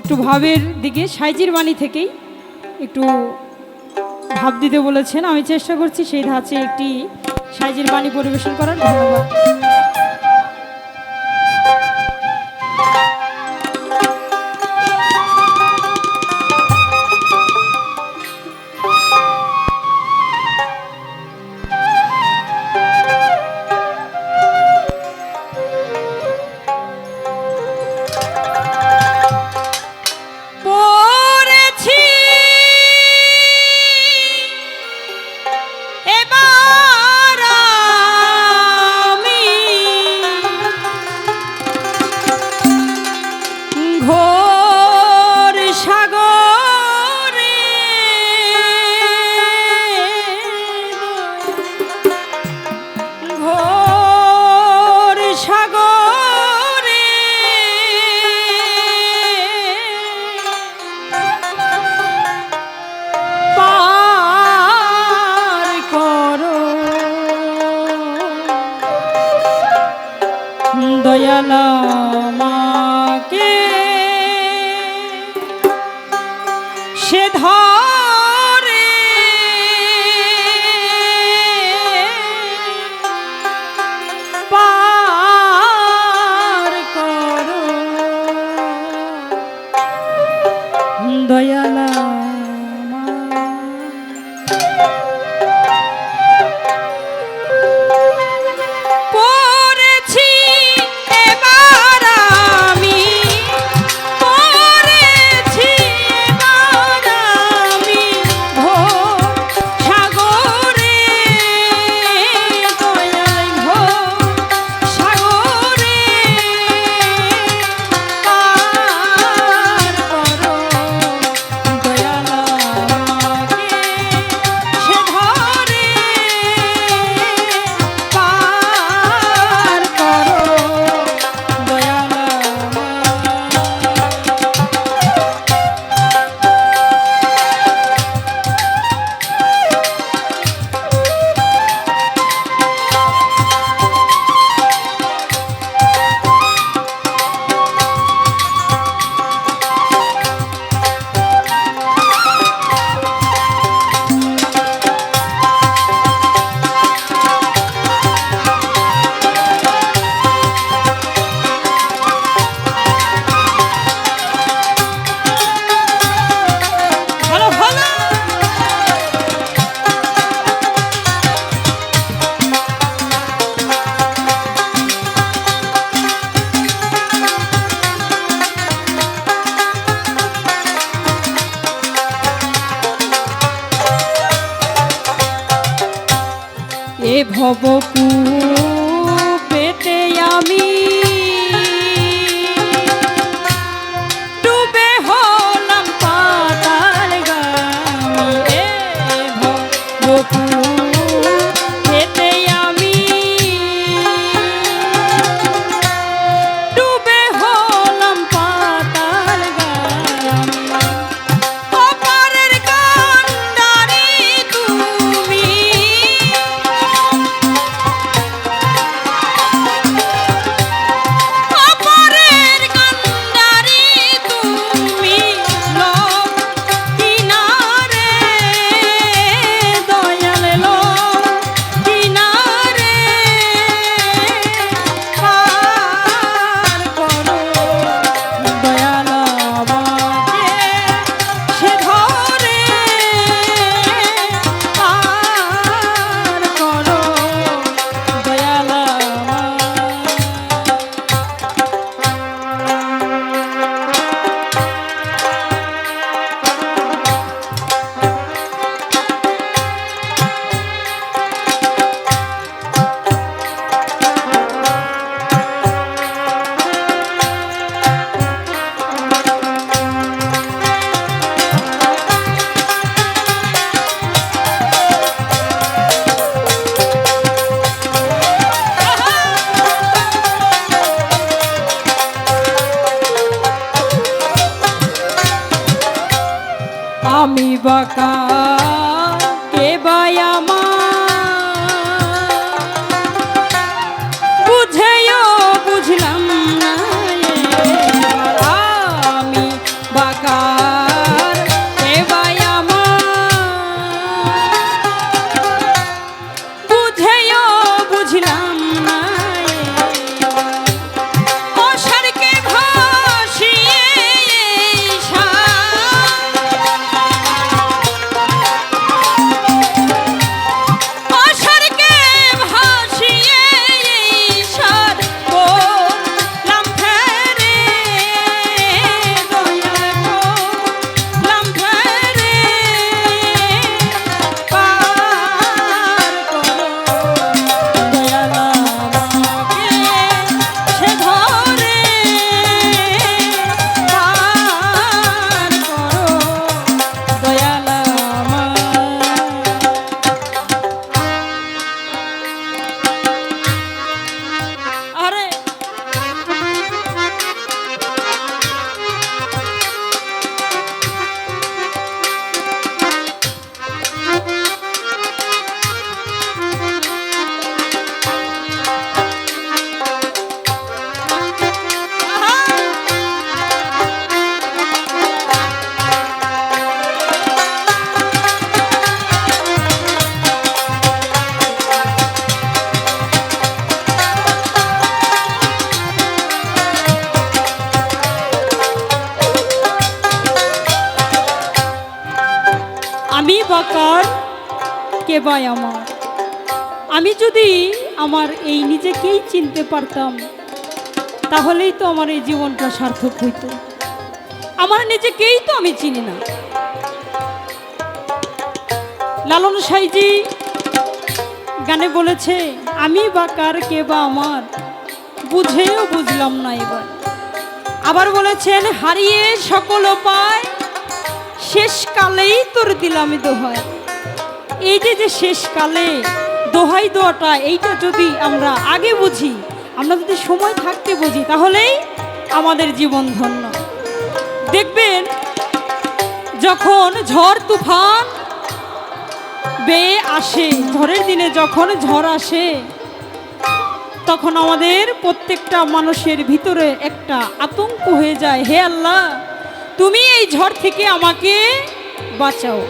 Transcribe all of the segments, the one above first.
একটু ভাবের দিকে, সাইজির বাণী থেকেই একটু ভাব দিতে বলেছেন। আমি চেষ্টা করছি সেই ধাঁচে একটি সাইজির বাণী পরিবেশন করার। ধন্যবাদ। ভবপু का আমি বাকার কে বাই আমার? আমি যদি আমার এই নিজেকেই চিনতে পারতাম, তাহলেই তো আমার এই জীবনটা সার্থক হইতো। আমার নিজেকেই তো আমি চিনি না। লালন সাইজি গানে বলেছে, আমি বা কার কে বা আমার? বুঝেও বুঝলাম না এবার। আবার বলেছেন, হারিয়ে সকল পায় শেষকালেই তোর দিলাম দোহাই। এই যে যে শেষকালে দোহাই দোয়াটা, এইটা যদি আমরা আগে বুঝি, আমরা যদি সময় থাকতে বুঝি, তাহলেই আমাদের জীবন ধন্য। দেখবেন, যখন ঝড় তুফান বেয়ে আসে, ঝড়ের দিনে যখন ঝড় আসে, তখন আমাদের প্রত্যেকটা মানুষের ভিতরে একটা আতঙ্ক হয়ে যায়, হে আল্লাহ! তুমি এই ঝড় থেকে আমাকে বাঁচাও।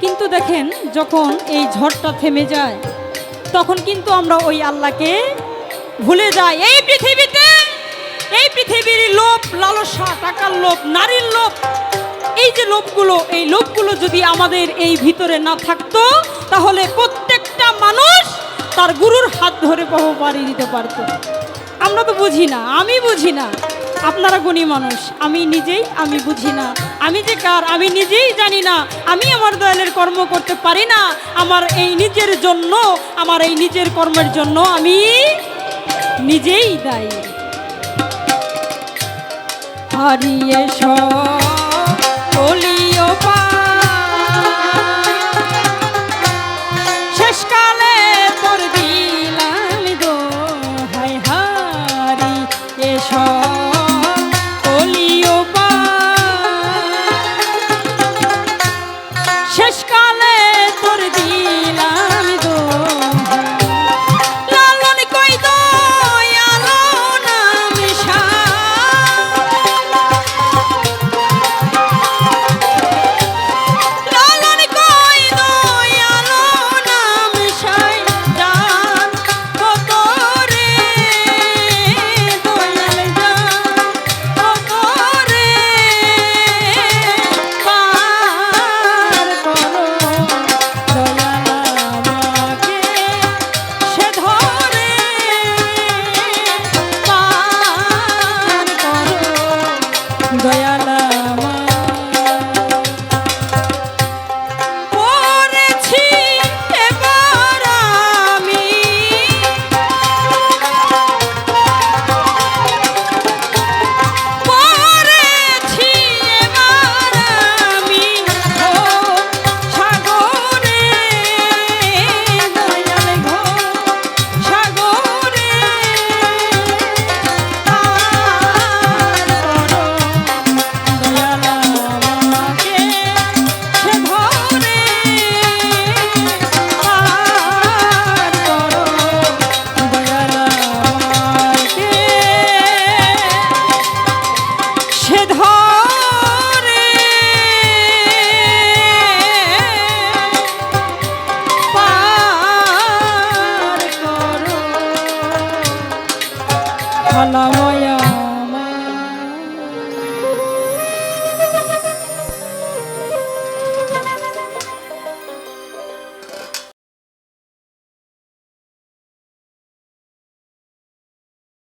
কিন্তু দেখেন, যখন এই ঝড়টা থেমে যায়, তখন কিন্তু আমরা ওই আল্লাহকে ভুলে যাই। এই পৃথিবীতে, এই পৃথিবীর লোভ, লালসা, টাকার লোভ, নারীর লোভ, এই যে লোভগুলো, এই লোভগুলো যদি আমাদের এই ভিতরে না থাকতো, তাহলে প্রত্যেকটা মানুষ তার গুরুর হাত ধরে বহু দিতে পারতো। আমরা তো বুঝি না, আমি বুঝি না। আপনারা গুণী মানুষ। আমি নিজেই আমি বুঝি না। আমি যে কার, আমি নিজেই জানি না। আমি আমার দয়ালের কর্ম করতে পারি না। আমার এই নিজের জন্য, আমার এই নিজের কর্মের জন্য আমি নিজেই দায়ী। হারিয়ে সলিও শেষকালে পার করো